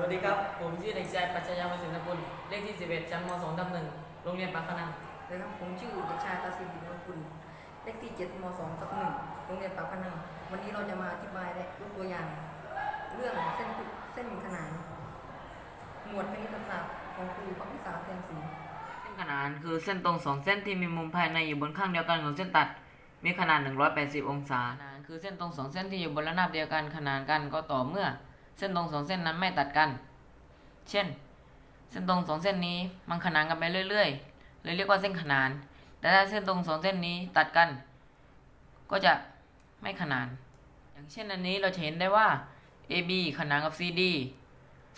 สวัสดีครับ ผมชื่อเด็กชายปัญญาประสิทธิ์กุลเลขที่ 11ชั้นม .2 ทับหนึ่งโรงเรียนปากพนังนะครับผมชื่อเด็กชายตาสิรินกุลเลขที่ 7ม 2 ทับ1โรงเรียนปากพนัง วันนี้เราจะมาอธิบายและยกตัวอย่าง เรื่องเส้นเส้นขนาน หมวดคณิตศาสตร์ของครูพักพิสาเทียนศรีเส้นขนานคือเส้นตรงสองเส้นที่มีมุมภายในอยู่บนข้างเดียวกันของเส้นตัด มีขนาด 180 องศาขนานคือเส้นตรงสองเส้นที่อยู่บนระนาบเดียวกันขนานกันก็ต่อเมื่อ เส้นตรงสองเส้นนั้นไม่ตัดกัน เช่น เส้นตรงสองเส้นนี้มันขนานกันไปเรื่อยๆเลยเรียกว่าเส้นขนาน แต่ถ้าเส้นตรงสองเส้นนี้ตัดกัน ก็จะไม่ขนาน อย่างเช่นอันนี้เราจะเห็นได้ว่า AB ขนานกับ CD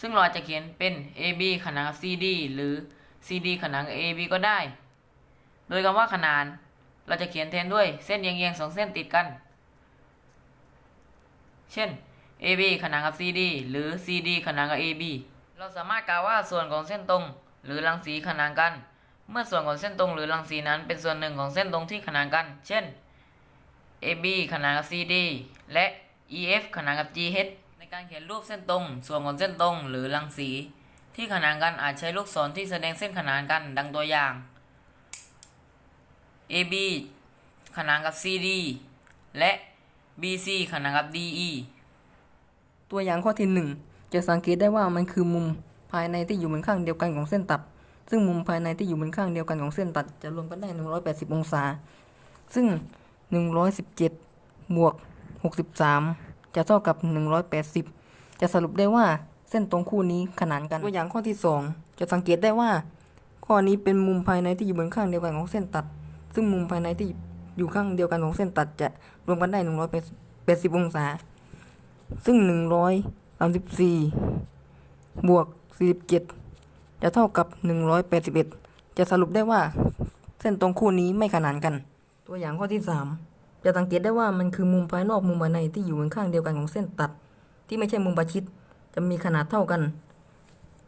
ซึ่งเราอาจจะเขียนเป็น AB ขนานกับ CD หรือ CD ขนานกับ AB ก็ได้ โดยคำว่าขนาน เราจะเขียนแทนด้วยเส้นเอียงๆสองเส้นติดกัน เช่น AB ขนานกับ CD หรือ CD ขนานกับ AB เราสามารถกล่าวว่าส่วนของเส้นตรง หรือรังสีขนานกัน เมื่อส่วนของเส้นตรงหรือรังสีนั้นเป็นส่วนหนึ่งของเส้นตรงที่ขนานกัน เช่น AB ขนานกับ CD และ EF ขนานกับ GH ในการเขียนรูปเส้นตรง ส่วนของเส้นตรงหรือรังสี ที่ขนานกันอาจใช้ลูกศรที่แสดงเส้นขนานกันดังตัวอย่าง AB ขนานกับ CD และ BC ขนานกับ DE ตัวอย่างข้อที่หนึ่งจะสังเกตได้ว่ามันคือมุมภายในที่อยู่บนข้างเดียวกันของเส้นตัด ซึ่งมุมภายในที่อยู่บนข้างเดียวกันของเส้นตัด จะรวมกันได้ 180 องศา ซึ่ง 117บวก63 จะเท่ากับ 180 จะสรุปได้ว่าเส้นตรงคู่นี้ขนานกัน ตัวอย่างข้อที่ 2 จะสังเกตได้ว่า ข้อนี้เป็นมุมภายในที่อยู่บนข้างเดียวกันของเส้นตัด ซึ่งมุมภายในที่อยู่ข้างเดียวกันของเส้นตัดจะรวมกันได้ 180 องศา ซึ่ง134บวก47จะเท่ากับ181จะสรุปได้ว่าเส้นตรงคู่นี้ไม่ขนานกัน ตัวอย่างข้อที่3จะสังเกตได้ว่ามันคือมุมภายนอกมุมภายในที่อยู่บนข้างเดียวกันของเส้นตัด ที่ไม่ใช่มุมประชิด จะมีขนาดเท่ากัน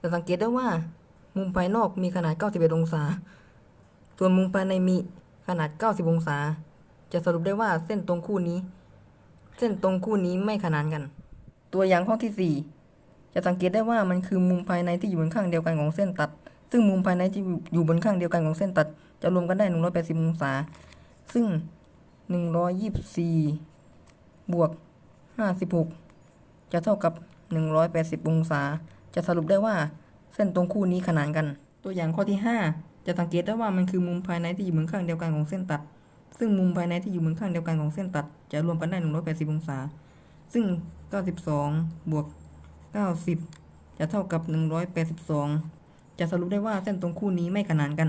จะสังเกตได้ว่า มุมภายนอกมีขนาด 91 องศา ส่วนมุมภายในมีขนาด 90 องศา จะสรุปได้ว่าเส้นตรงคู่นี้ เส้นตรงคู่นี้ไม่ขนานกัน ตัวอย่างข้อที่ 4 จะสังเกตได้ว่ามันคือมุมภายในที่อยู่บนข้างเดียวกันของเส้นตัด ซึ่งมุมภายในที่อยู่บนข้างเดียวกันของเส้นตัด จะรวมกันได้ 180 องศา ซึ่ง 124 บวก 56 จะเท่ากับ 180 องศา จะสรุปได้ว่าเส้นตรงคู่นี้ขนานกัน ตัวอย่างข้อที่ 5 จะสังเกตได้ว่ามันคือมุมภายในที่อยู่บนข้างเดียวกันของเส้นตัด ซึ่งมุมภายในที่อยู่บนข้างเดียวกันของเส้นตัดจะรวมกันได้ 180 องศา ซึ่ง 92 บวก 90 จะเท่ากับ 182 จะสรุปได้ว่าเส้นตรงคู่นี้ไม่ขนานกัน